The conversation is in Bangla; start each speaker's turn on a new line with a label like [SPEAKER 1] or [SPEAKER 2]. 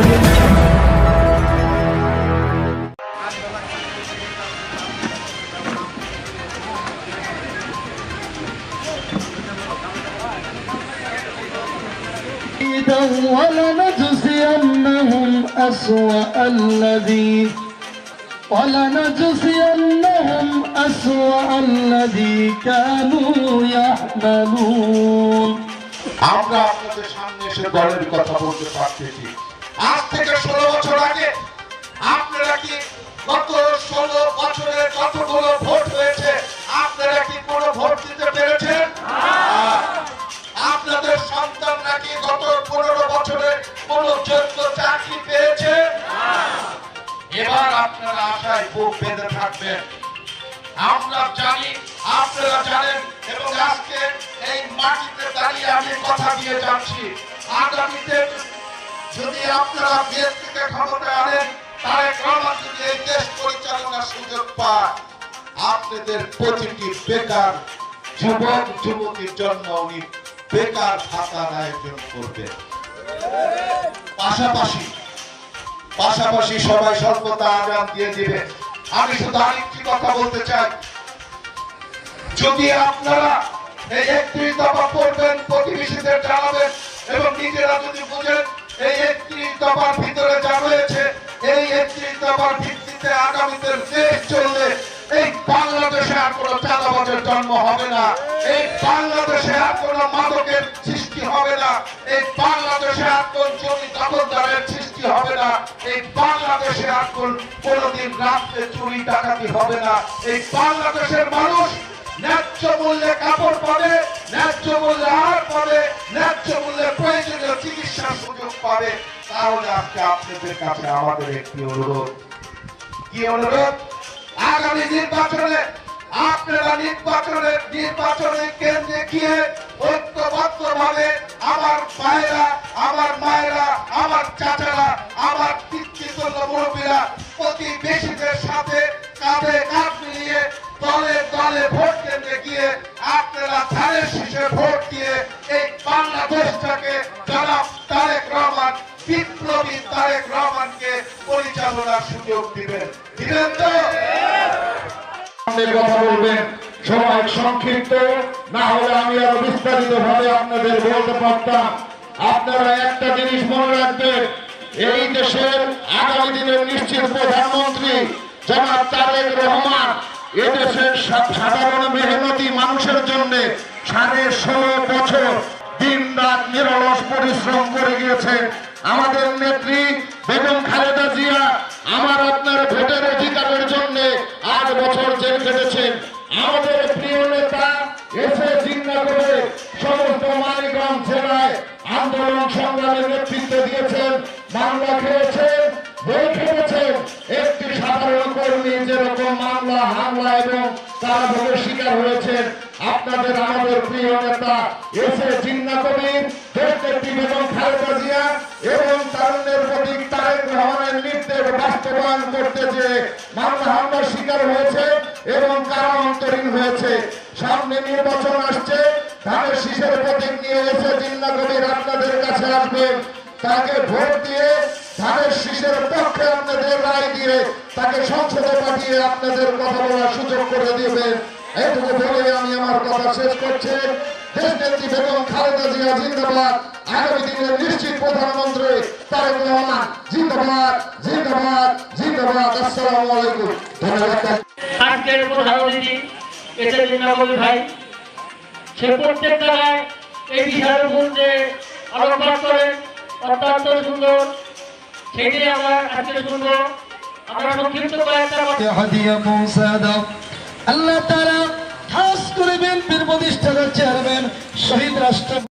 [SPEAKER 1] Audio Jungle.
[SPEAKER 2] ولنجزينهم أسوأ الذي ولنجزينهم أسوأ الذي كانوا يعملون
[SPEAKER 3] আমরা আপনাদের সামনে এসে দলের কথা বলতে পারতেছি আজ থেকে ষোলো বছর আগে আপনারা কি গত ষোলো বছরে কতগুলো ভোট হয়েছে? আপনারা কি কোনো ভোট দিতে পেরেছেন? আপনাদের সন্তান নাকি গত পনেরো বছরে কোন যোগ্য চাকরি পেয়েছে? এবার আপনারা আশায় বুক বেঁধে থাকবেন। আমরা জানি, আপনারা জানেন, এবং আজকে এই মাটিতে দাঁড়িয়ে আমি কথা দিয়ে যাচ্ছি। আগামীতে যদি আপনারা বিএনপিকে ক্ষমতা আনেন তারেক রহমান যদি এই দেশ পরিচালনার সুযোগ পায়। আপনাদের প্রতিটি বেকার যুবক, যুবতীর জন্য উনি বেকার ভাতার আয়োজন করবেন। পাশাপাশি পাশাপাশি সবাই স্বল্পতা আগাম দিয়ে দিবে আমি শুধু আরেকটি কথা বলতে চাই। যদি আপনারা এই একত্রিশ দফা দফার ভিত্তিতে আগামীতে দেশ চললে এই বাংলাদেশে আর কোনো চাঁদাবাজের জন্ম হবে না। এই বাংলাদেশে আর কোনো মাদকের সৃষ্টি হবে না। এই বাংলাদেশে আর কোন জমি দখলদারের সৃষ্টি হবে না। এই বাংলাদেশে আর কোন কোনোদিন রাত্রে চুরি ডাকাতি হবে না। এই বাংলাদেশের মানুষ ন্যায্য মূল্যে কাপড় পাবে ন্যায্য মূল্যে আহার পাবে ন্যায্য মূল্যে প্রয়োজনীয় চিকিৎসার সুযোগ পাবে। তাহলে আজকে আপনাদের কাছে আমাদের একটি অনুরোধ। কি অনুরোধ? আগামী নির্বাচনে আপনারা নির্বাচনের নির্বাচনের কেন্দ্রে গিয়ে ঐক্যবদ্ধ ভাবে আমার ভাইরা আমার মায়েরা, আমার চাচারা, আমার পিতৃতুল্য মুরব্বীরা, প্রতিবেশীদের সাথে কাঁধে কাঁধ মিলিয়ে দলে দলে ভোট কেন্দ্রে গিয়ে আপনারা ধানের শীষে ভোট দিয়ে এই বাংলাদেশটাকে পরিচালনার সুযোগ দিবেন। দিবেন তো?
[SPEAKER 4] কথা বলবেন। সময় সংক্ষিপ্ত। না হলে আমি আরও বিস্তারিত ভাবে আপনাদের বলতে পারতাম। আপনারা একটা জিনিস মনে রাখবেন। এই দেশের আগামী দিনের নিশ্চিত প্রধানমন্ত্রী জনাব তারেক রহমান এদেশের সাধারণ মেহনতি মানুষের জন্য সাড়ে ষোলো বছর দিন রাত নিরলস পরিশ্রম করে গিয়েছে আমাদের নেত্রী বেগম খালেদা জিয়া আমার আপনার ভোটের অধিকারের জন্য আট বছর জেল কেটেছেন আমাদের প্রিয় নেতা এসে চিন্তা করে সমস্ত মানিকগঞ্জ জেলায় আন্দোলন সংগ্রামের নেতৃত্ব দিয়েছেন। মামলা খেয়েছেন, বই খেয়েছেন একটি সাধারণ কর্মী যেরকম মামলা, হামলা এবং তার ভোগের শিকার হয়েছেন। আপনাদের আমাদের প্রিয় নেতা এসে চিন্তা কবির দেশনেত্রী বেগম খালেদা জিয়া এবং তারুণ্যের বাস্তবায়ন করতে যে মামলা হামলার শিকার হয়েছে এবং কারা অন্তরীণ হয়েছে? সামনে নির্বাচন আসছে। ধানের শীষের প্রতীক নিয়ে এসে চিন্তা কবির আপনাদের কাছে আসবেন তাকে ভোট দিয়ে ধানের শীষের পক্ষে আপনাদের রায় দিয়ে তাকে সংসদে পাঠিয়ে আপনাদের কথা বলার সুযোগ করে দিবেন। এইটুকু বলে আমি আমার কথা শেষ করছি। দেশ নেত্রী বেগম খালেদা জিয়া জিন্দাবাদ। আগামী দিনের নিশ্চিত প্রধানমন্ত্রী তারেক রহমান। জিন্দাবাদ জিন্দাবাদ জিন্দাবাদ। আসসালামু আলাইকুম। ধন্যবাদ।
[SPEAKER 5] আজকের প্রধান অতিথি এসে নবী ভাই। সে প্রত্যেক জায়গায় এই বিষয়ের উপর যে আলোকপাত করেন অত্যন্ত সুন্দর। সেটি আমরা আজকে শুনব। আমরা সংক্ষিপ্ত কয়েকটা
[SPEAKER 2] হাদিয়া পৌঁছা দাও। আল্লাহ তারা খাস করে বিএনপির প্রতিষ্ঠাতা চেয়ারম্যান শহীদ রাষ্ট্র